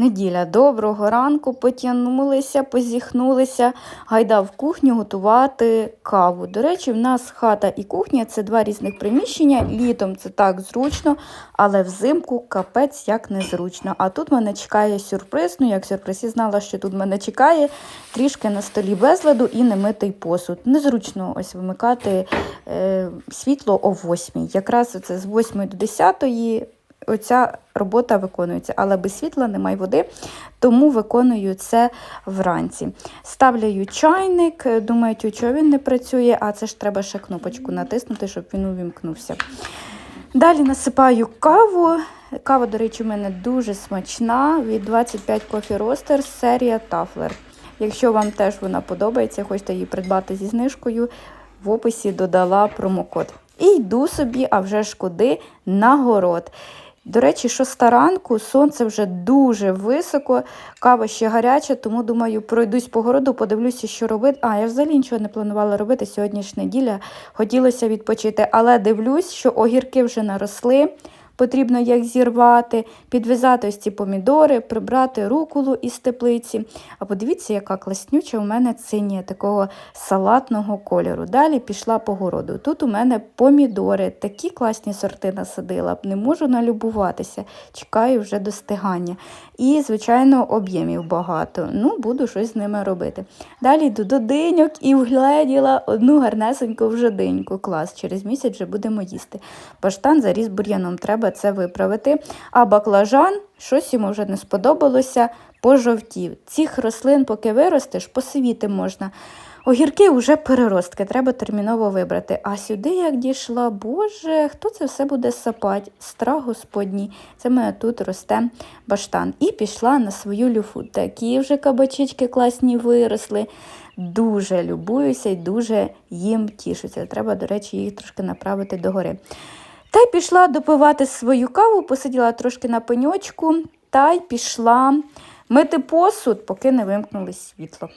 Неділя. Доброго ранку, потягнулися, позіхнулися. Гайда в кухню готувати каву. До речі, в нас хата і кухня це два різних приміщення. Літом це так зручно, але взимку капець як незручно. А тут мене чекає сюрприз. Ну, як сюрприз, я знала, що тут мене чекає трішки на столі безладу і немитий посуд. Незручно ось вимикати е, світло о 8. Якраз це з 8 до 10 оця робота виконується, але без світла немає води, тому виконую це вранці. Ставляю чайник, думають, чого він не працює, а це ж треба ще кнопочку натиснути, щоб він увімкнувся. Далі насипаю каву. Кава, до речі, у мене дуже смачна. Від 25 Coffee Roasters серія Тафлер. Якщо вам теж вона подобається, хочете її придбати зі знижкою, в описі додала промокод. І йду собі, а вже ж куди, на город. До речі, шоста ранку, сонце вже дуже високо, кава ще гаряча, тому думаю, пройдусь по городу, подивлюся, що робити. А, я взагалі нічого не планувала робити. Сьогодні ж неділя, хотілося відпочити, але дивлюсь, що огірки вже наросли. Потрібно їх зірвати, підв'язати ось ці помідори, прибрати рукулу із теплиці. А подивіться, яка класнюча у мене цинія такого салатного кольору. Далі пішла по городу. Тут у мене помідори, такі класні сорти насадила, не можу налюбуватися, чекаю вже достигання. І, звичайно, об'ємів багато. Ну, буду щось з ними робити. Далі йду до диньок і вгледіла одну гарнесеньку вже диньку. Клас, через місяць вже будемо їсти. Баштан заріс бур'яном, треба це виправити. А баклажан, щось йому вже не сподобалося, пожовтів. Цих рослин, поки виростеш, посивіти можна. Огірки вже переростки, треба терміново вибрати. А сюди, як дійшла, боже, хто це все буде сапати? Страх господній. Це мене тут росте баштан. І пішла на свою люфу. Такі вже кабачечки класні виросли. Дуже любуюся і дуже їм тішуся. Треба, до речі, їх трошки направити догори. Та й пішла допивати свою каву, посиділа трошки на пеньочку та й пішла мити посуд, поки не вимкнули світло.